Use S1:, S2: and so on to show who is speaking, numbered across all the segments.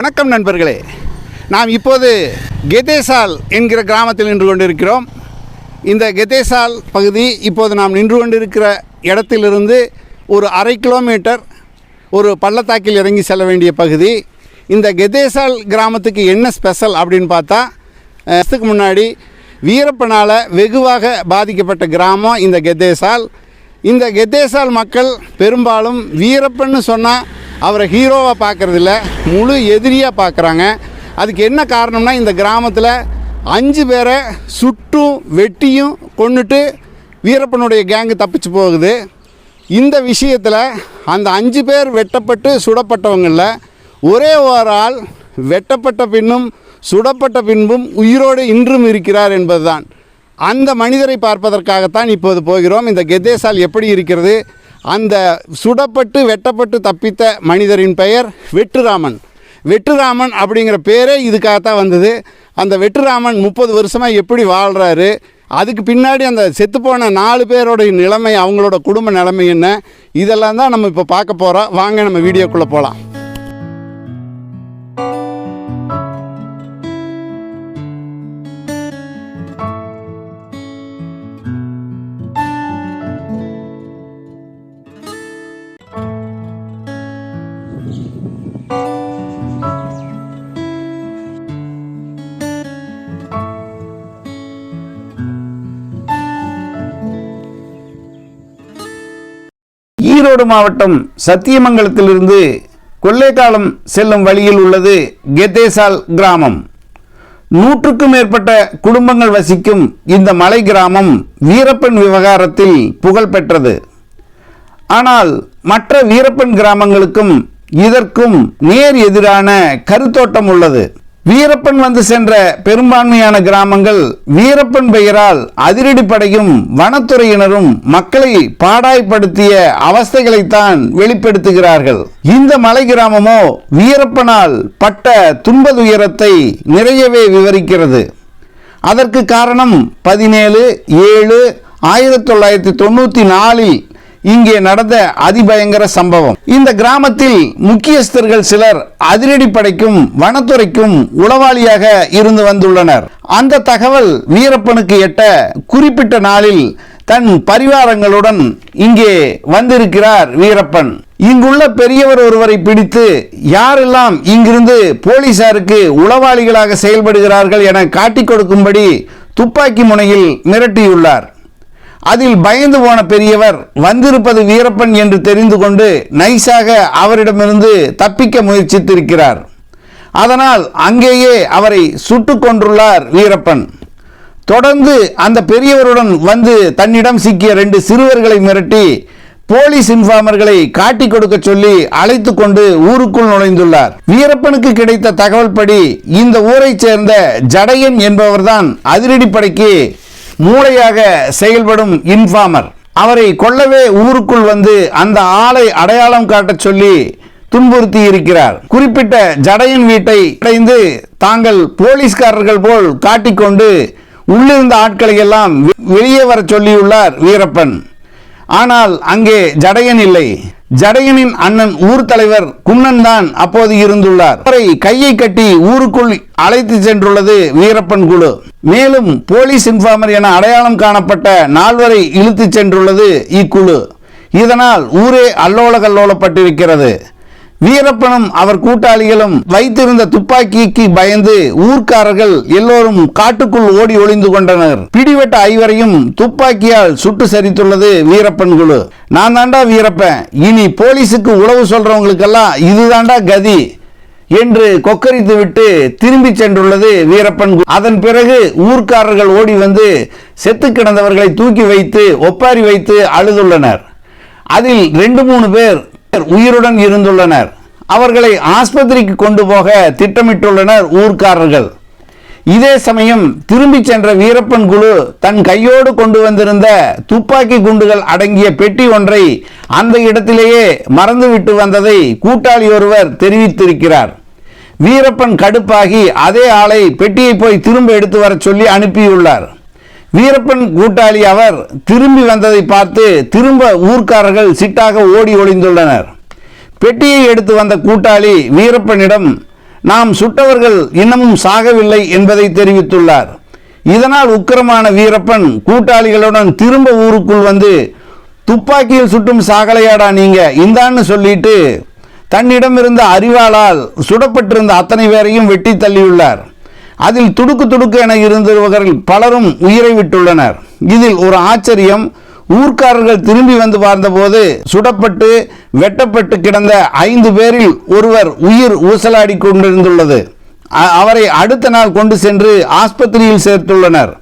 S1: வணக்கம் நண்பர்களே. நாம் இப்போது கெதேசால் என்கிற கிராமத்தில் நின்று கொண்டிருக்கிறோம். இந்த கெதேசால் பகுதி இப்போது நாம் நின்று கொண்டிருக்கிற இடத்திலிருந்து ஒரு அரை கிலோமீட்டர் ஒரு பள்ளத்தாக்கில் இறங்கி செல்ல வேண்டிய பகுதி. இந்த கெதேசால் கிராமத்துக்கு என்ன ஸ்பெஷல் அப்படின்னு பார்த்தா அஹ், வருஷத்துக்கு முன்னாடி வீரப்பனால் வெகுவாக பாதிக்கப்பட்ட கிராமம் இந்த கெதேசால். இந்த கெதேசால் மக்கள் பெரும்பாலும் வீரப்பன்னு சொன்னால் அவரை ஹீரோவாக பார்க்குறதில்ல. முழு எதிரியாக பார்க்குறாங்க. அதுக்கு என்ன காரணம்னா இந்த கிராமத்தில் அஞ்சு பேரை சுட்டும் வெட்டியும் கொண்டுட்டு வீரப்பனுடைய கேங்கு தப்பிச்சு போகுது. இந்த விஷயத்தில் அந்த அஞ்சு பேர் வெட்டப்பட்டு சுடப்பட்டவங்களில் ஒரே ஒரு ஆள் வெட்டப்பட்ட பின்னும் சுடப்பட்ட பின்பும் உயிரோடு இன்றும் இருக்கிறார் என்பதுதான். அந்த மனிதரை பார்ப்பதற்காகத்தான் இப்போது போகிறோம். இந்த கெதேசால் எப்படி இருக்கிறது? அந்த சுடப்பட்டு வெட்டப்பட்டு தப்பித்த மனிதரின் பெயர் வெட்டுராமன் வெட்டுராமன் அப்படிங்கிற பேரே இதுக்காகத்தான் வந்தது. அந்த வெட்டுராமன் முப்பது வருஷமாக எப்படி வாழ்கிறாரு அதுக்கு பின்னாடி அந்த செத்துப்போன நாலு பேரோடைய நிலைமை அவங்களோட குடும்ப நிலைமை என்ன? இதெல்லாம் தான் நம்ம இப்போ பார்க்க போகிறோம் வாங்க நம்ம வீடியோக்குள்ளே போகலாம்
S2: மாவட்டம் சத்தியமங்கலத்திலிருந்து கொள்ளைக்காலம் செல்லும் வழியில் உள்ளது கெதேசால் கிராமம். நூற்றுக்கும் மேற்பட்ட குடும்பங்கள் வசிக்கும் இந்த மலை கிராமம் வீரப்பன் விவகாரத்தில் புகழ் பெற்றது. ஆனால் மற்ற வீரப்பன் கிராமங்களுக்கும் இதற்கும் நேர் எதிரான கருத்தோட்டம் உள்ளது. வீரப்பன் வந்து சென்ற பெரும்பான்மையான கிராமங்கள் வீரப்பன் பெயரால் அதிரடிப்படையும் வனத்துறையினரும் மக்களை பாடாய்ப்படுத்திய அவஸ்தைகளைத்தான் வெளிப்படுத்துகிறார்கள். இந்த மலை கிராமமோ வீரப்பனால் பட்ட துன்பதுயரத்தை நிறையவே விவரிக்கிறது. அதற்கு காரணம் பதினேழு ஏழு ஆயிரத்தி தொள்ளாயிரத்தி தொண்ணூற்றி நாலில் இங்கே நடந்த அதிபயங்கர சம்பவம். இந்த கிராமத்தில் முக்கியஸ்தர்கள் சிலர் அதிரடிப்படைக்கும் வனத்துறைக்கும் உளவாளியாக இருந்து வந்துள்ளனர். அந்த தகவல் வீரப்பனுக்கு எட்ட குறிப்பிட்ட நாளில் தன் பரிவாரங்களுடன் இங்கே வந்திருக்கிறார் வீரப்பன். இங்குள்ள பெரியவர் ஒருவரை பிடித்து யாரெல்லாம் இங்கிருந்து போலீசாருக்கு உளவாளிகளாக செயல்படுகிறார்கள் என காட்டிக் கொடுக்கும்படி துப்பாக்கி முனையில் மிரட்டியுள்ளார். அதில் பயந்து போன பெரியவர் வந்திருப்பது வீரப்பன் என்று தெரிந்து கொண்டு நைஸாக அவரிடமிருந்து தப்பிக்க முயற்சித்திருக்கிறார். அதனால் அங்கேயே அவரை சுட்டு கொன்றுள்ளார் வீரப்பன். தொடர்ந்து அந்த பெரியவருடன் வந்து தன்னிடம் சிக்கிய ரெண்டு சிறுவர்களை மிரட்டி போலீஸ் இன்ஃபார்மர்களை காட்டிக் கொடுக்க சொல்லி அழைத்து கொண்டு ஊருக்குள் நுழைந்துள்ளார். வீரப்பனுக்கு கிடைத்த தகவல் படி இந்த ஊரைச் சேர்ந்த ஜடையன் என்பவர்தான் அதிரடிப்படைக்கு மூளையாக செயல்படும் இன்ஃபார்மர். அவரை கொல்லவே ஊருக்குள் வந்து அந்த ஆளை அடையாளம் காட்டச் சொல்லி துன்புறுத்தி இருக்கிறார். குறிப்பிட்ட ஜடையின் வீட்டை அடைந்து தாங்கள் போலீஸ்காரர்கள் போல் காட்டிக்கொண்டு உள்ளிருந்த ஆட்களை எல்லாம் வெளியே வரச் சொல்லியுள்ளார் வீரப்பன். ஆனால் அங்கே ஜடையன் இல்லை. ஜடையனின் அண்ணன் ஊர் தலைவர் குன்னன் தான் அப்போது இருந்துள்ளார். அவரை கையை கட்டி ஊருக்குள் அழைத்து சென்றுள்ளது வீரப்பன் குழு. மேலும் போலீஸ் இன்ஃபார்மர் என அடையாளம் காணப்பட்ட நால்வரை இழுத்துச் சென்றுள்ளது இக்குழு. இதனால் ஊரே அல்லோல கல்லோலப்பட்டிருக்கிறது வீரப்பனும் அவர் கூட்டாளிகளும் வைத்திருந்த துப்பாக்கிக்கு பயந்து ஊர்க்காரர்கள் எல்லோரும் காட்டுக்குள் ஓடி ஒளிந்து கொண்டனர். பிடிவெட்ட ஐவரையும் துப்பாக்கியால் சுட்டு சரித்துள்ளது வீரப்பன் குழு. நான் தாண்டா வீரப்பன். இனி போலீஸுக்கு உளவு சொல்றவங்களுக்கெல்லாம் இதுதாண்டா கதி என்று கொக்கரித்து விட்டு திரும்பி சென்றுள்ளது வீரப்பன் குழு. அதன் பிறகு ஊர்க்காரர்கள் ஓடி வந்து செத்து கிடந்தவர்களை தூக்கி வைத்து ஒப்பாரி வைத்து அழுதுள்ளனர். அதில் ரெண்டு மூணு பேர் உயிருடன் இருந்துள்ளனர். அவர்களை ஆஸ்பத்திரிக்கு கொண்டு போக திட்டமிட்டுள்ளனர் ஊர்க்காரர்கள். இதே சமயம் திரும்பிச் சென்ற வீரப்பன் குழு தன் கையோடு கொண்டு வந்திருந்த துப்பாக்கி குண்டுகள் அடங்கிய பெட்டி ஒன்றை அந்த இடத்திலேயே மறந்துவிட்டு வந்ததை கூட்டாளி ஒருவர் தெரிவித்திருக்கிறார். வீரப்பன் கடுப்பாகி அதே ஆளை பெட்டியை போய் திரும்ப எடுத்து வரச் சொல்லி அனுப்பியுள்ளார். வீரப்பன் கூட்டாளி அவர் திரும்பி வந்ததை பார்த்து திரும்ப ஊர்க்காரர்கள் சிட்டாக ஓடி ஒளிந்துள்ளனர். பெட்டியை எடுத்து வந்த கூட்டாளி வீரப்பனிடம்
S3: நாம் சுட்டவர்கள் இன்னமும் சாகவில்லை என்பதை தெரிவித்துள்ளார். இதனால் உக்கிரமான வீரப்பன் கூட்டாளிகளுடன் திரும்ப ஊருக்குள் வந்து துப்பாக்கியில் சுட்டும் சாகலையாடா நீங்க? இந்தான்னு சொல்லிட்டு தன்னிடம் இருந்த அறிவாளால் சுடப்பட்டிருந்த அத்தனை பேரையும் வெட்டி தள்ளியுள்ளார். அதில் துடுக்கு துடுக்கு என இருந்தவர்கள் பலரும் உயிரை விட்டுள்ளனர். இதில் ஒரு ஆச்சரியம் ஊர்க்காரர்கள் திரும்பி வந்து பார்த்தபோது சுடப்பட்டு வெட்டப்பட்டு கிடந்த ஐந்து பேரில் ஒருவர் உயிர் ஊசலாடி கொண்டிருந்துள்ளது. அவரை அடுத்த நாள் கொண்டு சென்று ஆஸ்பத்திரியில் சேர்த்துள்ளனர்.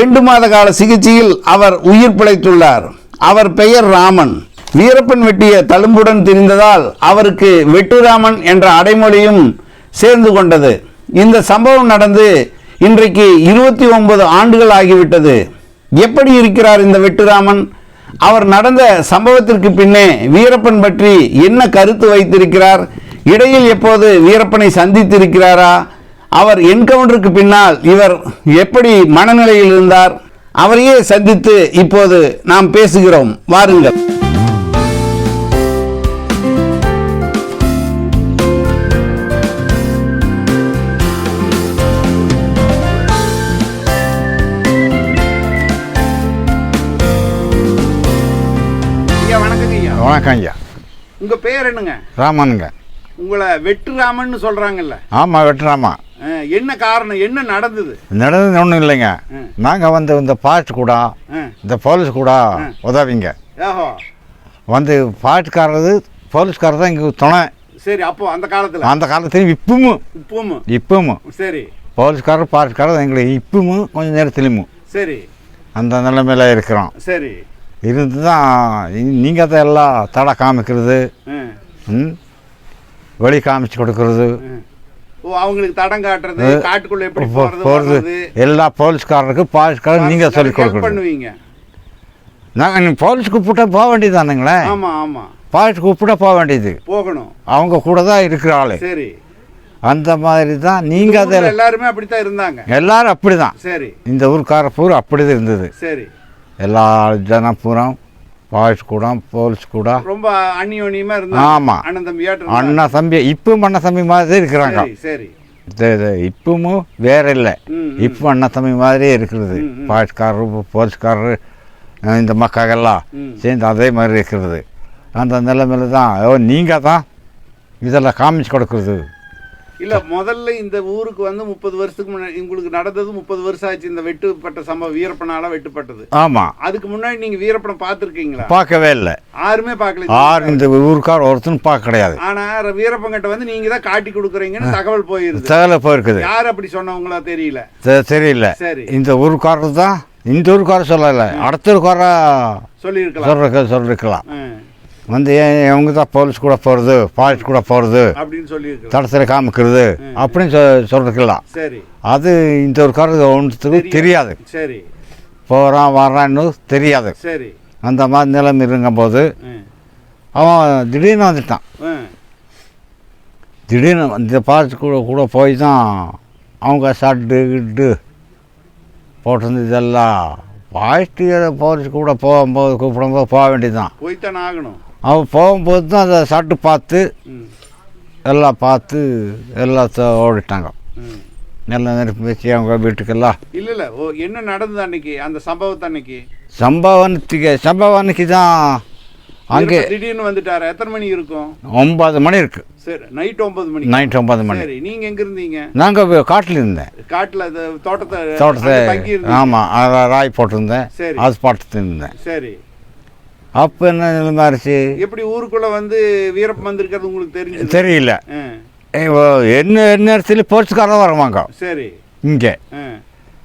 S3: ரெண்டு மாத கால சிகிச்சையில் அவர் உயிர் பிழைத்துள்ளார். அவர் பெயர் ராமன். வீரப்பன் வெட்டிய தழும்புடன் திரிந்ததால் அவருக்கு வெட்டுராமன் என்ற அடைமொழியும் சேர்ந்து கொண்டது. இந்த சம்பவம் நடந்து இன்றைக்கு இருபத்தி ஒன்பது ஆண்டுகள் ஆகிவிட்டது. எப்படி இருக்கிறார் இந்த வெட்டுராமன்? அவர் நடந்த சம்பவத்திற்கு பின்னே வீரப்பன் பற்றி என்ன கருத்து வைத்திருக்கிறார்? இடையில் எப்போது வீரப்பனை சந்தித்திருக்கிறாரா? அவர் என்கவுண்டருக்கு பின்னால் இவர் எப்படி மனநிலையில் இருந்தார்? அவரையே சந்தித்து இப்போது நாம் பேசுகிறோம். வாருங்கள்.
S4: வணக்கம் ஐயா
S2: உங்க பேர் என்னங்க?
S4: ராமனுங்க.
S2: உங்களை வெட்டுராமன்னு சொல்றாங்கல்ல.
S4: ஆமாம் வெட்டுறாமா
S2: அஹ், என்ன காரணம்? என்ன நடந்தது?
S4: நடந்தது ஒன்றும் இல்லைங்க.
S2: ம்.
S4: நாங்கள் வந்து இந்த பாட்டு கூட இந்த போலீஸ் கூட உதவிங்க. வந்து பாட்டுக்காரது போலீஸ்காரர் தான் இங்கே துணை.
S2: சரி அப்போ அந்த காலத்துல?
S4: அந்த காலத்துலையும் இப்பவும்
S2: இப்பவும்
S4: இப்பவும்
S2: சரி.
S4: போலீஸ்காரர் பாட்டுக்காரர் எங்களுக்கு இப்பவும் கொஞ்சம் நேரத்துலையும்.
S2: சரி.
S4: அந்த நிலைமையில இருக்கிறோம்.
S2: சரி.
S4: இருந்து தான் நீங்கள் அதை எல்லாம் தடை காமிக்கிறது ம்? வழி காமிச்சு கொடுக்கறது.
S2: அவங்களுக்கு தடம் காட்டுறது காட்டுக்குள்ள எப்படி
S4: போ-
S2: போறது
S4: போறது.
S2: வர்றது,
S4: எல்லா போலீஸ்காரருக்கு பாலீஸ்காரர் நீங்கள் சொல்லி கொடுக்கறது
S2: பண்ணுவீங்க.
S4: நாங்கள் போலீஸ் கூப்பிட்டா போக வேண்டியதானுங்களே?
S2: ஆமா ஆமா.
S4: பாலிஸ் கூப்பிட்டா போக வேண்டியது.
S2: போகணும்.
S4: அவங்க கூட தான் இருக்கிற ஆளு.
S2: சரி.
S4: அந்த மாதிரி தான் நீங்கள் அதை
S2: எல்லாருமே அப்படித்தான் இருந்தாங்க.
S4: எல்லாரும் அப்படி தான்
S2: சரி.
S4: இந்த ஊருக்கார பூரா அப்படி தான் இருந்தது.
S2: சரி.
S4: எல்லா ஜன பூரா பாய்ஸ் கூட போலீஸ் கூட
S2: ரொம்ப அந்நியோன்யமா இருந்தாங்க
S4: ஆமா.
S2: அண்ணன்
S4: தம்பி இப்பவும் அண்ணா தம்பி மாதிரி இருக்கிறாங்க
S2: சரி
S4: இப்பவும் வேற இல்லை. இப்போ அண்ணா தம்பி மாதிரியே இருக்கிறது. பாய்ஸ்காரரு போலீஸ்காரரு இந்த மக்கள்
S2: ம்.
S4: சேர்ந்து அதே மாதிரி இருக்கிறது அந்த நிலைமையில தான் ஓ நீங்கள் தான் இதெல்லாம் காமிச்சு கொடுக்குறது
S2: இல்ல முதல்ல இந்த ஊருக்கு வந்து முப்பது வருஷத்துக்கு முன்னாடி உங்களுக்கு நடந்தது முப்பது வருஷம் ஆச்சு இந்த வெட்டுப்பட்ட சம்பவம் வீரப்பனால வெட்டுப்பட்டது.
S4: ஆமாம்
S2: அதுக்கு முன்னாடி நீங்க வீரப்பனை பார்த்திருக்கீங்களா?
S4: பார்க்கவே இல்லை.
S2: யாருமே பார்க்கல
S4: ஆறு இந்த ஊருக்கார் ஒருத்தனும் பார்க்க கிடையாது.
S2: ஆனா வீரப்பன் கிட்ட வந்து நீங்க தான் காட்டி கொடுக்குறீங்கன்னு தகவல் போயிருது.
S4: தகவல போயிருக்குது.
S2: யார் அப்படி சொன்னவங்களா தெரியல.
S4: தெரியல.
S2: சரி.
S4: இந்த ஊருக்காரர் தான் இந்த ஊருக்காரர் சொல்லலை அடுத்த ஊருக்கார
S2: சொல்லியிருக்கலாம்.
S4: சொல்லிருக்கலாம். வந்து ஏன் இவங்க தான் போலீஸ் கூட போகிறது பாலிஸ் கூட போகிறது
S2: அப்படின்னு சொல்லியிருக்கலாம்
S4: தடத்தில் காமிக்கிறது அப்படின்னு சொ சொல்லிருக்கலாம்
S2: சரி.
S4: அது இந்த ஊருக்காரர் ஒன்றுத்துக்கு தெரியாது.
S2: சரி.
S4: போகிறான் வர்றான்னு தெரியாது.
S2: சரி.
S4: அந்த மாதிரி நிலைமை இருக்கும்போது அவன் திடீர்னு வந்துட்டான். திடீர்னு இந்த பாலிஸ் கூட கூட போய் தான் அவங்க சட்டு கிட்டு போட்டிருந்து இதெல்லாம். பாய்ச்சி போலீஸ் கூட போகும்போது கூப்பிடும்போது போக வேண்டியதுதான்.
S2: போய்த்தானே ஆகணும்.
S4: அவன் போகும்போது தான் அந்த சட்டு பார்த்து எல்லாம் பார்த்து எல்லாத்த ஓடிட்டாங்க. எல்லாம் நெருப்பு வச்சு அவங்க வீட்டுக்கெல்லாம்.
S2: இல்ல இல்ல. ஓ என்ன நடந்தது அன்னைக்கு? அந்த சம்பவத்தை அன்னைக்கு?
S4: சம்பவத்துக்கு சம்பவனுக்கு தான் அங்கே
S2: திடீர்னு வந்துட்டாரு? எத்தனை மணி இருக்கும்?
S4: ஒன்பது மணி இருக்கு.
S2: சரி நைட் ஒன்பது மணி.
S4: நைட் ஒன்பது மணி.
S2: சரி நீங்க எங்க இருந்தீங்க?
S4: நாங்கள் காட்டில் இருந்தேன்.
S2: காட்டுல அது தோட்டத்தை
S4: தோட்டத்தை ஆமாம் ராய் போட்டிருந்தேன்.
S2: சரி.
S4: அது பார்த்துட்டு இருந்தேன்
S2: சரி.
S4: அப்போ என்ன நிலைமை
S2: எப்படி ஊருக்குள்ள வந்து வீரப்பன் வந்திருக்கிறது உங்களுக்கு தெரிஞ்சது?
S4: தெரியல. என்ன நேரத்தில் போலீஸ்காரர் தான் வருவாங்க.
S2: சரி.
S4: இங்கே.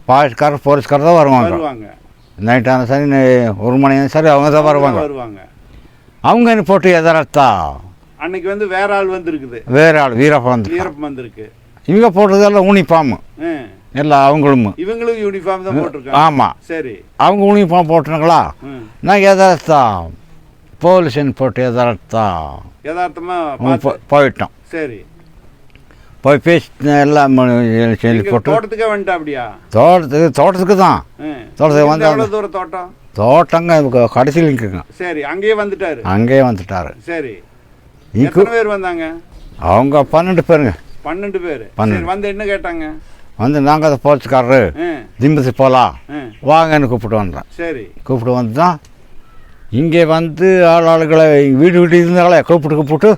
S4: பாலீஸ்காரர் போலீஸ்காரர் தான் வருவாங்க.
S2: வருவாங்க.
S4: நைட்டான சரி ஒரு மணி சரி அவங்க தான் வருவாங்க.
S2: வருவாங்க.
S4: அவங்க என்ன போட்டு எதிரத்தா?
S2: அன்னைக்கு வந்து வேற ஆள் வந்திருக்குது.
S4: வேற ஆள் வீரப்பா வந்து
S2: வீரப்பன் வந்திருக்கு.
S4: இவங்க போட்டதெல்லாம் யூனிஃபார்ம்
S2: ஆ,
S4: எல்லாம் அவங்களும்.
S2: இவங்களும் யூனிஃபார்ம் தான் போட்டிருக்காங்க.
S4: ஆமாம்
S2: சரி.
S4: அவங்க யூனிஃபார்ம் போட்டுனாங்களா. நான் எதிரத்தா போலீஸ்ன்னு போட்டு எதிரத்தா
S2: யதார்த்தமா பார்த்து
S4: போயிட்டோம்.
S2: சரி.
S4: போய் பேசி எல்லாம் சொல்லி போட்டு
S2: தோட்டத்துக்கே வந்துட்டா அப்படியா?
S4: தோட்டத்துக்கு தோட்டத்துக்கு தான். தோட்டத்துக்கு வந்து
S2: தூரம் தோட்டம்?
S4: தோட்டங்க கடைசியில் இருக்குங்க
S2: சரி அங்கேயே வந்துட்டாரு.
S4: அங்கேயே வந்துட்டாரு.
S2: சரி. எத்தனை பேர் வந்தாங்க?
S4: அவங்க பன்னெண்டு பேருங்க.
S2: பன்னெண்டு பேர்.
S4: பன்னெண்டு.
S2: வந்து என்ன கேட்டாங்க?
S4: வந்து நாங்கள் அதை போலீஸ்காரரு திம்பசி போகலாம் வாங்கன்னு கூப்பிட்டு வந்தேன்
S2: சரி.
S4: கூப்பிட்டு வந்து தான் இங்கே வந்து ஆள் ஆளுகளை வீடு வீடு இருந்தாலே கூப்பிட்டு கூப்பிட்டு.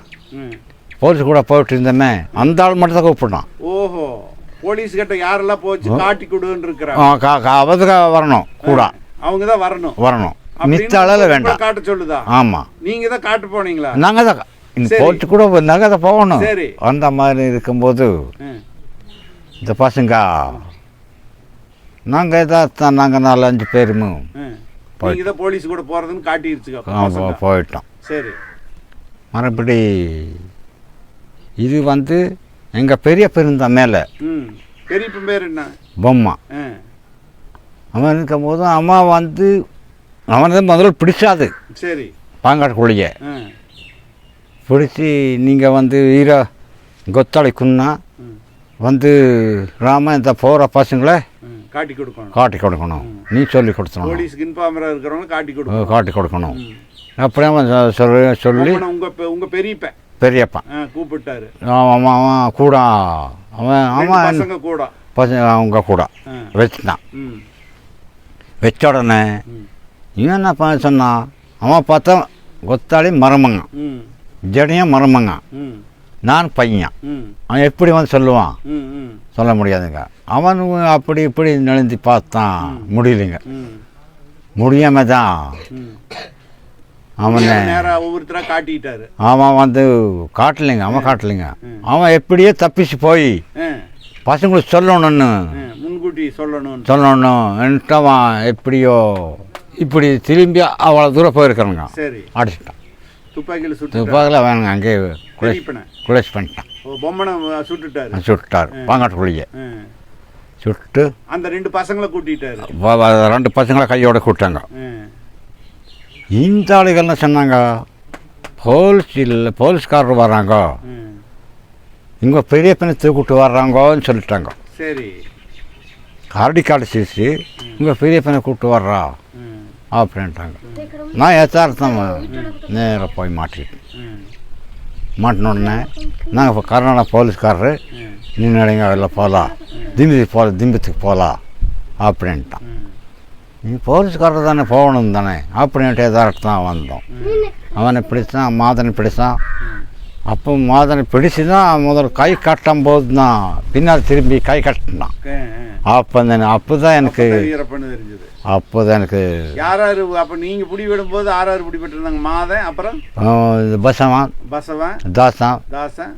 S4: போலீஸ் கூட போயிட்டு இருந்தேனே அந்த ஆள் மட்டும் தான் கூப்பிட்டான்
S2: ஓஹோ. போலீஸ் கிட்ட யாரெல்லாம் போச்சு காட்டி கொடுன்னு இருக்கிறாங்க
S4: கா- கா- அவதுக்கு வரணும் கூட.
S2: அவங்க தான் வரணும்.
S4: வரணும் மித்த
S2: உங்களை
S4: வேண்டாம்.
S2: காட்ட சொல்லுதா?
S4: ஆமாம்
S2: நீங்க தான் காட்டு போனீங்களா?
S4: நாங்கள் தான். போலீஸ் கூட நாங்கள் தான் போகணும். அந்த மாதிரி இருக்கும்போது இந்த பசங்க நாங்கள் தான் நாங்கள் நாலு அஞ்சு பேருமு
S2: ம். நீங்க தான் போலீஸ் கூட
S4: ஆ,
S2: பசங்க.
S4: போயிட்டோம்.
S2: சரி.
S4: மறுபடி இது வந்து எங்கள் பெரிய பெருந்தா மேலே.
S2: ம். பெரியப்ப பேர் என்ன?
S4: பொம்மை. அவன் இருக்கும்போது அம்மா வந்து அவன் தான் முதல்ல பிடிச்சாது.
S2: சரி.
S4: பாங்காட்டுக்குள்ளேயே. பிடிச்சி நீங்கள் வந்து ஈர கொத்தாளி குன்னா வந்து ராம இந்த போகிற பசங்களை.
S2: காட்டி கொடுக்கணும்.
S4: காட்டி கொடுக்கணும். நீ சொல்லி கொடுத்தணும்
S2: போலீஸ்க்கு இன்ஃபார்மரா இருக்கிறவங்க காட்டி கொடுக்கணும்.
S4: காட்டி கொடுக்கணும்.
S2: ம்.
S4: அப்படியே அவன் சொ- சொல்லி சொல்லி
S2: பொம்மனை உங்க பெ- உங்க பெரியப்ப
S4: பெரியப்பன்.
S2: ஆ, கூப்பிட்டாரு.
S4: அவன் அவன் கூட. அவன் அவன்
S2: பசங்க கூட.
S4: பசங்க அவங்க கூட. வச்சுட்டான் வச்ச உடனே இவன் என்ன பண்ண சொன்னான் அவன் பார்த்தா கொத்தாளி மருமங்க ஜடையும் மருமங்க நான் பையன். அவன் எப்படி வந்து சொல்லுவான்? சொல்ல முடியாதுங்க. அவன் அப்படி இப்படி நெழுந்தி பார்த்தான் முடியலைங்க. முடியாம தான். அவனை
S2: நேரா ஒவ்வொருத்தரா காட்டிட்டாரு.
S4: அவன் வந்து காட்டலைங்க அவன் காட்டலைங்க. அவன் எப்படியோ தப்பிச்சு போய் பசங்களுக்கு சொல்லணும்னு
S2: முன்கூட்டி சொல்லணும்.
S4: சொல்லணும்ன்ட்டு அவன் எப்படியோ இப்படி திரும்பி அவ்வளோ தூரம் போயிருக்கானுங்க.
S2: சரி.
S4: அடிச்சிட்டான்.
S2: துப்பாக்கியில சுட்டு
S4: துப்பாக்கில் வேணுங்க அங்கேயே
S2: பெரியப்பனை
S4: குலேஸ் பண்ணிட்டான்.
S2: பொம்மனை சுட்டுட்டாரு.
S4: சுட்டார் பாங்காட்டுக்குள்ளேயே. சுட்டு.
S2: அந்த ரெண்டு பசங்களை கூட்டிட்டாரு.
S4: ரெண்டு பசங்களை கையோட கூட்டாங்க
S2: ஆ,
S4: இந்த ஆளுகள்லாம் சொன்னாங்க. போலீஸ் இல்லை போலீஸ்காரர் வர்றாங்க. இங்கே பெரிய பையனை தூக்கிட்டு வர்றாங்கன்னு சொல்லிட்டாங்க.
S2: சரி.
S4: கரடி கடைச்சிச்சு இங்கே பெரிய பையனை கூப்பிட்டு வர்றா. அப்படின்ட்டாங்க நான் யதார்த்தம் நேராக போய் மாட்டிக்கிட்டேன்.
S2: மாட்டினோடனே
S4: மாட்டின உடனே நாங்கள் இப்போ கர்நாடகா போலீஸ்காரரு
S2: நீ
S4: நின்னுடைங்க வெளில போகலாம் திம்பத்துக்கு போகல திம்பத்துக்கு போகலாம் அப்படின்ட்டான் நீ போலீஸ்காரர் தானே போகணும் தானே. அப்படின்ட்டு எதார்த்தம் வந்தோம். அவனை பிடிச்சான் மாதனை பிடிச்சான் அப்போ மாதனை பிடிச்சு தான் முதல்ல கை கட்டும் போது தான் பின்னால் திரும்பி கை கட்டினான். அப்போ அப்போ தான் எனக்கு அப்போ தான் எனக்கு
S2: யார் யாரு அப்ப நீங்க பிடி விடும்போது ஆறு ஆறு பிடி இருந்தாங்க மாதன் அப்புறம்?
S4: பசவன்
S2: பசவன்
S4: தாசன்
S2: தாசன்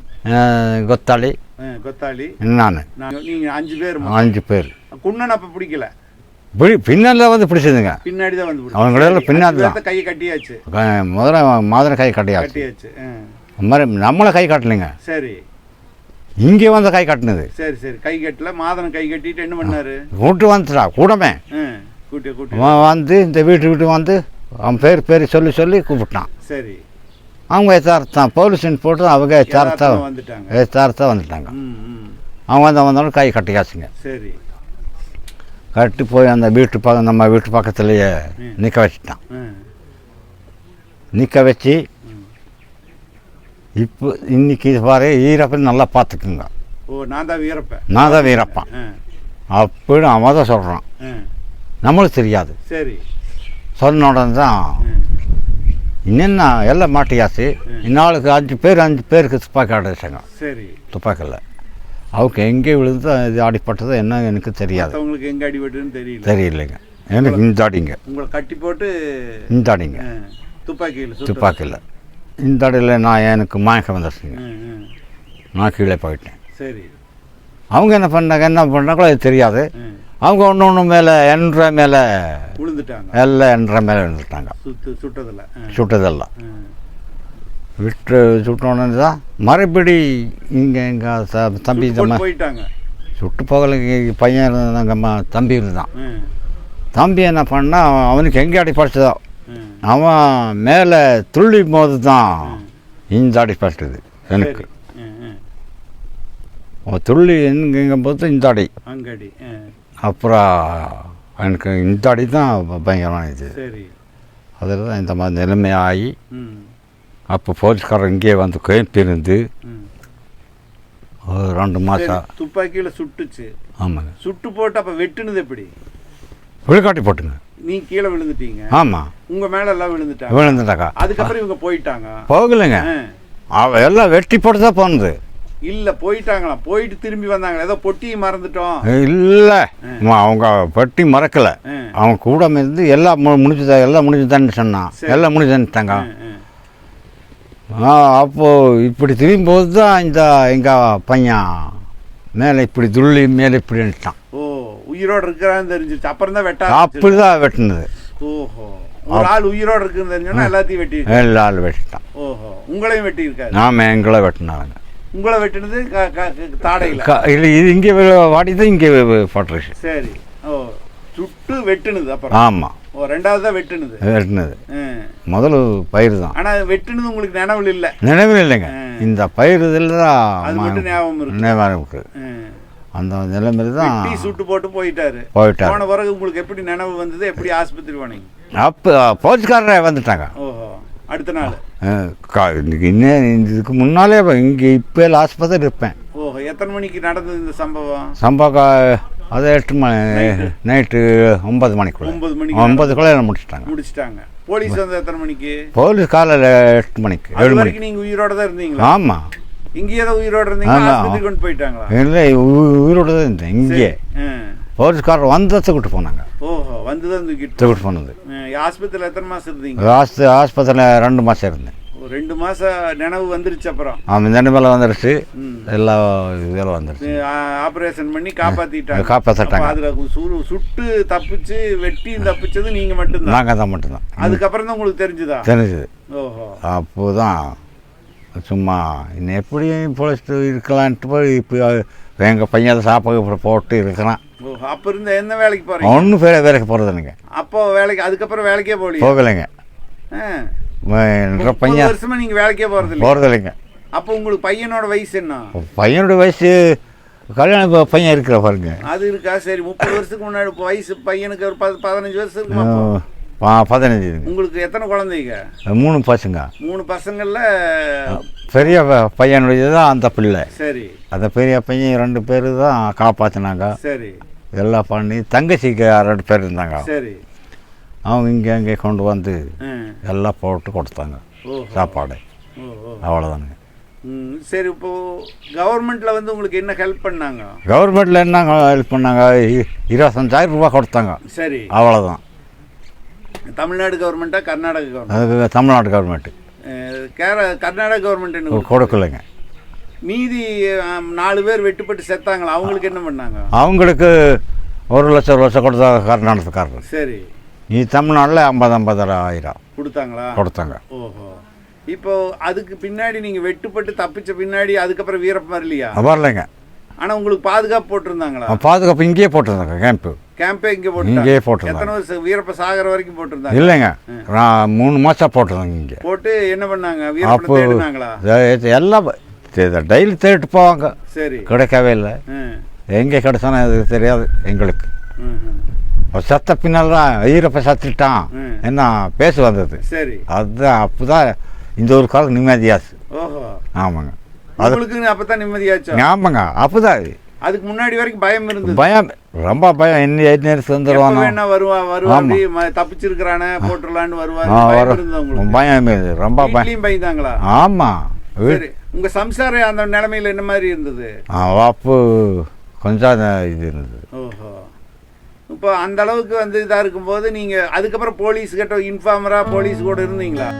S4: கொத்தாளி
S2: கொத்தாளி
S4: நான்.
S2: நான். நீங்க அஞ்சு பேர்
S4: அஞ்சு பேர்.
S2: குன்னன் அப்ப பிடிக்கல.
S4: பிடி பின்னால் வந்து பிடிச்சதுங்க
S2: பின்னாடி தான் வந்து
S4: அவங்க
S2: பிடிச்சது.
S4: எல்லாம் பின்னாடி
S2: கையை கட்டியாச்சு.
S4: க- முதல்ல மாதிரி கை கட்டியாச்சு.
S2: கட்டியாச்சு
S4: மாதிரி நம்மளை கை கட்டலைங்க.
S2: சரி.
S4: இங்கே வந்து கை கட்டினது.
S2: சரி சரி. கை கட்டல மாதன் கை கட்டிட்டு என்ன பண்ணாரு?
S4: கூட்டு வந்துட்டா கூடமே.
S2: கூட்டி கூட்டி.
S4: வந்து இந்த வீட்டு வீட்டு வந்து அவன் பேர் பேர் சொல்லி சொல்லி கூப்பிட்டான்.
S2: சரி.
S4: அவங்க எத்தார்த்தான் போலீஸ்னு போட்டு அவங்க எத்தார்த்தா எத்தார்த்தா வந்துட்டாங்க. அவங்க வந்து வந்தாலும் கை கட்டிக்காச்சுங்க
S2: சரி.
S4: கட்டி போய் அந்த வீட்டு பக்கம் நம்ம வீட்டு பக்கத்துலேயே. நிற்க வச்சுட்டான். நிற்க வச்சு இப்போ இன்னைக்கு இது பாரு ஈரப்பன் நல்லா பார்த்துக்குங்க.
S2: ஓ நான் தான் வீரப்ப
S4: நான் தான் வீரப்பன். அப்படின்னு அவன் தான் சொல்கிறான் நம்மளுக்கு தெரியாது.
S2: சரி.
S4: சொன்ன உடனே தான்
S2: ஆ,
S4: இன்னென்ன எல்லாம் மாட்டியாச்சு? இந்நாளுக்கு அஞ்சு பேர் அஞ்சு பேருக்கு துப்பாக்கி அடிச்சாங்க
S2: சரி.
S4: துப்பாக்கியில் அவங்க எங்கே விழுந்து இது அடிப்பட்டது என்ன எனக்கு தெரியாது.
S2: மற்றவங்களுக்கு எங்க அடிபட்டுன்னு தெரியல.
S4: தெரியலைங்க. எனக்கு இந்த அடிங்க
S2: உங்களை கட்டி போட்டு
S4: இந்த அடிங்க
S2: துப்பாக்கியில்
S4: துப்பாக்கியில். இந்த அடியில் நான் எனக்கு மயக்கம் வந்துருச்சுங்க. நான் கீழே போயிட்டேன்.
S2: சரி.
S4: அவங்க என்ன பண்ணாங்க என்ன பண்ணாங்களோ அது தெரியாது. அவங்க ஒன்று ஒன்று மேலே என்ற மேலே
S2: விழுந்துட்டாங்க
S4: எல்லாம் என்ற மேலே இருந்துட்டாங்க.
S2: சுத்து சுட்டதில் ஆ,
S4: சுட்டதெல்லாம் விட்டு சுட்டோன்னு தான் மறுபடி இங்கே எங்கள் தம்பி
S2: போயிட்டாங்க.
S4: சுட்டு போகலைங்க பையன் இருந்தாங்க அம்மா தம்பி இருந்தான். தம்பி என்ன பண்ணா அவனுக்கு எங்கே அடிப்பட்டதோ
S2: ஆ,
S4: அவன் மேலே துள்ளி போது தான் இந்த அடிப்பட்டது எனக்கு. துள்ளி எங்கும் போது இந்த அடி அப்புறம் எனக்கு இந்த அடி தான் பயங்கரமான இது.
S2: சரி.
S4: அதில் தான் இந்த மாதிரி நிலைமையாகி
S2: ம்.
S4: அப்போ போலீஸ்காரர் இங்கே வந்து கேம்பிருந்து
S2: ம்.
S4: ஒரு ரெண்டு மாதம்
S2: துப்பாக்கியில சுட்டுச்சு.
S4: ஆமாங்க.
S2: சுட்டு போட்டு அப்ப வெட்டுனது எப்படி?
S4: விழுக்காட்டி போட்டுங்க.
S2: நீ கீழே விழுந்துட்டீங்க.
S4: ஆமாம்
S2: உங்க மேல எல்லாம் விழுந்துட்டாங்க.
S4: விழுந்துட்டாக்கா
S2: அதுக்கப்புறம் இவங்க போயிட்டாங்க.
S4: போகலைங்க.
S2: ஆ.
S4: அவ எல்லாம் வெட்டி போட்டு தான் போனது.
S2: இல்ல போயிட்டாங்களாம் போயிட்டு திரும்பி வந்தாங்களா? ஏதோ பொட்டியை மறந்துட்டோம்.
S4: இல்லை. அவங்க பெட்டி மறக்கலை. அவன் கூட இருந்து எல்லாம் மு முடிச்சுதா எல்லாம் முடிச்சுதான்னு சொன்னான் எல்லாம்
S2: ஆ.
S4: அப்போது இப்படி திரும்பும்போது தான் இந்த எங்கள் பையன் மேலே இப்படி துள்ளி மேலே இப்படி நின்ட்டான்
S2: ஓ. உயிரோட இருக்கிறான்னு தெரிஞ்சிருச்சு. அப்புறம் தான் வெட்ட
S4: அப்படி தான் வெட்டினது.
S2: ஓஹோ. ஒரு ஆள் உயிரோட இருக்குன்னு தெரிஞ்சோன்னா எல்லாத்தையும் வெட்டி
S4: எல்லா ஆள் வெட்டிட்டான்.
S2: ஓஹோ. உங்களையும் வெட்டி இருக்காரு
S4: நாம எங்களை வெட்டினாங்க
S2: உங்களை வெட்டினது தாடையில.
S4: இல்லை இது இங்கே வாடி தான் இங்கே போட்டுருச்சு
S2: சரி. ஓ சுட்டு வெட்டுனது அப்புறம்.
S4: ஆமாம்
S2: ஓ ரெண்டாவது தான் வெட்டுனது.
S4: வெட்டினது. முதல்ல பயிர் தான்
S2: ஆனா வெட்டுனது உங்களுக்கு நினைவில் இல்ல.
S4: நினைவில் இல்லைங்க. இந்த பயிர் இதில்
S2: அது
S4: தான்
S2: மட்டும் ஞாபகம் இருக்கு.
S4: நினைவாக இருக்கு
S2: ஆ.
S4: அந்த நிலைமையில தான்
S2: வெட்டி சுட்டு போட்டு போயிட்டாரு.
S4: போயிட்டார்.
S2: போன பிறகு உங்களுக்கு எப்படி நினைவு வந்தது? எப்படி ஆஸ்பத்திரி போனீங்க
S4: அப்போ போலீஸ்காரரே வந்துட்டாங்க.
S2: ஓஹோ அடுத்த நாள்.
S4: இன்னும் இதுக்கு முன்னாலே இங்கே இப்போ ஆஸ்பத்திரி இருப்பேன்.
S2: ஓஹோ எத்தனை மணிக்கு நடந்தது இந்த சம்பவம்?
S4: சம்பவம் அது எட்டு மணி நைட்டு? ஒன்பது மணிக்குள்ள.
S2: ஒன்பது மணிக்கு?
S4: ஒன்பதுக்குள்ள முடிச்சிட்டாங்க.
S2: முடிச்சிட்டாங்க. போலீஸ் வந்து எத்தனை மணிக்கு?
S4: போலீஸ் காலையில் எட்டு மணிக்கு ஏழு மணிக்கு.
S2: வரைக்கும் நீங்க உயிரோட தான் இருந்தீங்களா?
S4: ஆமாம்
S2: இங்கேயே தான் உயிரோட. ஆஸ்பத்திரி கொண்டு போயிட்டாங்களா?
S4: இல்லை உயிரோடு தான் இருந்தேன் இங்கே. போலீஸ்காரர் வந்து தூக்கிட்டு போனாங்க.
S2: ஓஹோ வந்து தான் தூக்கிட்டு
S4: தூக்கிட்டு போனது.
S2: ஆஸ்பத்திரியில் எத்தனை மாசம் இருந்தீங்க?
S4: ஆஸ்ப ஆஸ்பத்திரியில் ரெண்டு மாதம் இருந்தேன்.
S2: ரெண்டு மாசம் நினைவு வந்துருச்சு அப்புறம்.
S4: அவன் நினைவில் வந்துருச்சு. எல்லா இதெல்லாம் வந்துருச்சு.
S2: ஆபரேஷன் பண்ணி
S4: காப்பாற்றிட்டாங்க
S2: அப்ப அதுல சு- சுட்டு தப்பிச்சு வெட்டி தப்பிச்சது நீங்க மட்டும்தான்.
S4: நாங்கள் தான் மட்டும்தான்.
S2: அதுக்கப்புறம் தான் உங்களுக்கு தெரிஞ்சுதா?
S4: தெரிஞ்சுது.
S2: ஓஹோ.
S4: அப்போ தான் சும்மா இன்னும் எப்படி பொழைச்சிட்டு இருக்கலான்ட்டு போய் இப்போ எங்கள் பையன் அதை சாப்பாடு இப்படி போட்டு இருக்கிறான்.
S2: அப்ப இருந்த என்ன வேலைக்கு போறீங்க?
S4: ஒன்றும் பேர வேலைக்கு போகிறதுனுங்க
S2: அப்போ வேலைக்கு அதுக்கப்புறம் வேலைக்கே போகலையா?
S4: போகலைங்க. என்ற பையன்
S2: வருஷமா நீங்க வேலைக்கே போறது இல்ல
S4: போகிறதில்லைங்க
S2: அப்போ உங்களுக்கு பையனோட வயசு என்ன?
S4: பையனோட வயசு கல்யாண பையன் இருக்கிற பாருங்க.
S2: அது இருக்கா? சரி முப்பது வருஷத்துக்கு முன்னாடி வயசு பையனுக்கு ஒரு பத்து பதினஞ்சு வருஷம் இருக்குமா அப்போ?
S4: ப- பதினஞ்சுங்க
S2: உங்களுக்கு எத்தனை குழந்தைங்க?
S4: மூணு பசங்க.
S2: மூணு பசங்கள்ல
S4: பெரிய ப- பையனுடையது தான் அந்த பிள்ளை.
S2: சரி.
S4: அந்த பெரிய பையன் ரெண்டு பேர் தான் காப்பாற்றினாங்க
S2: சரி.
S4: எல்லாம் பண்ணி தங்கச்சிக்கு ரெண்டு பேர் இருந்தாங்க.
S2: சரி.
S4: அவங்க இங்கே அங்கே கொண்டு வந்து. எல்லாம் போட்டு கொடுத்தாங்க. சாப்பாடு.
S2: ம், சரி இப்போ கவர்மெண்ட்ல வந்து உங்களுக்கு என்ன ஹெல்ப் பண்ணாங்க?
S4: கவர்மெண்ட்டில் என்ன ஹெல்ப் பண்ணாங்க? இருபத்தஞ்சாயிரம் ரூபாய் கொடுத்தாங்க.
S2: சரி.
S4: அவ்வளோதான்
S2: தமிழ்நாடு கவர்மெண்ட்டா கர்நாடக கவர்மெண்ட்
S4: தமிழ்நாடு கவர்மெண்ட்டு
S2: கேர கர்நாடக கவர்மெண்ட்?
S4: கொடுக்கலைங்க.
S2: மீதி நாலு பேர் வெட்டுப்பட்டு செத்தாங்களா? அவங்களுக்கு என்ன பண்ணாங்க?
S4: அவங்களுக்கு ஒரு லட்சம் லட்சம் கொடுத்தா கர்நாடகக்காரர்
S2: சரி.
S4: நீ தமிழ்நாட்டில் ஐம்பது ஐம்பதாயிரம்.
S2: கொடுத்தாங்களா?
S4: கொடுத்தாங்க.
S2: ஓஹோ. இப்போ அதுக்கு பின்னாடி நீங்க வெட்டுப்பட்டு தப்பிச்ச பின்னாடி அதுக்கப்புறம் வீரப்ப வரலையா?
S4: வரலைங்க.
S2: ஆனா உங்களுக்கு பாதுகாப்பு போட்டிருந்தாங்களா?
S4: பாதுகாப்பு இங்கேயே போட்டிருந்தாங்க கேம்ப்பு
S2: கேம்பே இங்க
S4: இங்கேயே
S2: போட்டு
S4: போட்டிருந்தாங்க.
S2: எத்தனை வருஷம் வீரப்ப சாகர வரைக்கும் போட்டிருந்தாங்க
S4: இல்லைங்க. நான் மூணு மாதம் போட்டிருந்தாங்க இங்கே.
S2: போட்டு என்ன பண்ணாங்க?
S4: அப்போ
S2: தேடினாங்களா?
S4: எல்லாம் டெய்லி தேடிட்டு போவாங்க.
S2: சரி.
S4: கிடைக்கவே இல்லை. எங்கே கிடைச்சானோ அது தெரியாது எங்களுக்கு. செத்த பின்னால் தான் ஈரப்ப சத்துட்டான். என்ன பேச வந்தது.
S2: சரி.
S4: அதுதான் அப்போ தான் இந்த ஒரு காலம் நிம்மதியாச்சு.
S2: ஓஹோ.
S4: ஆமாங்க. அது
S2: உங்களுக்கு அப்பதான் நிம்மதியாச்சா?
S4: ஆமாங்க அப்போதான்
S2: அதுக்கு முன்னாடி வரைக்கும் பயம் இருந்தது.
S4: பயம் ரொம்ப பயம். என்ன
S2: எப்ப
S4: வந்துடுவானோ
S2: வேணா வருவா
S4: ஆமா.
S2: தப்பிச்சிருக்கிறானே போட்டுடலான்னு வருவாரு
S4: ஆ,
S2: பயம்
S4: ரொம்ப பயம்.
S2: பயந்தாங்களா? சரி. உங்க சம்சாரம் அந்த நிலைமையில என்ன மாதிரி இருந்தது?
S4: அப்போ கொஞ்சம் இது இருந்தது.
S2: ஓஹோ. இப்போ அந்த அளவுக்கு வந்து இதா இருக்கும்போது நீங்க அதுக்கப்புறம் போலீஸ் கிட்ட இன்ஃபார்மரா போலீஸ் கூட இருந்தீங்களா?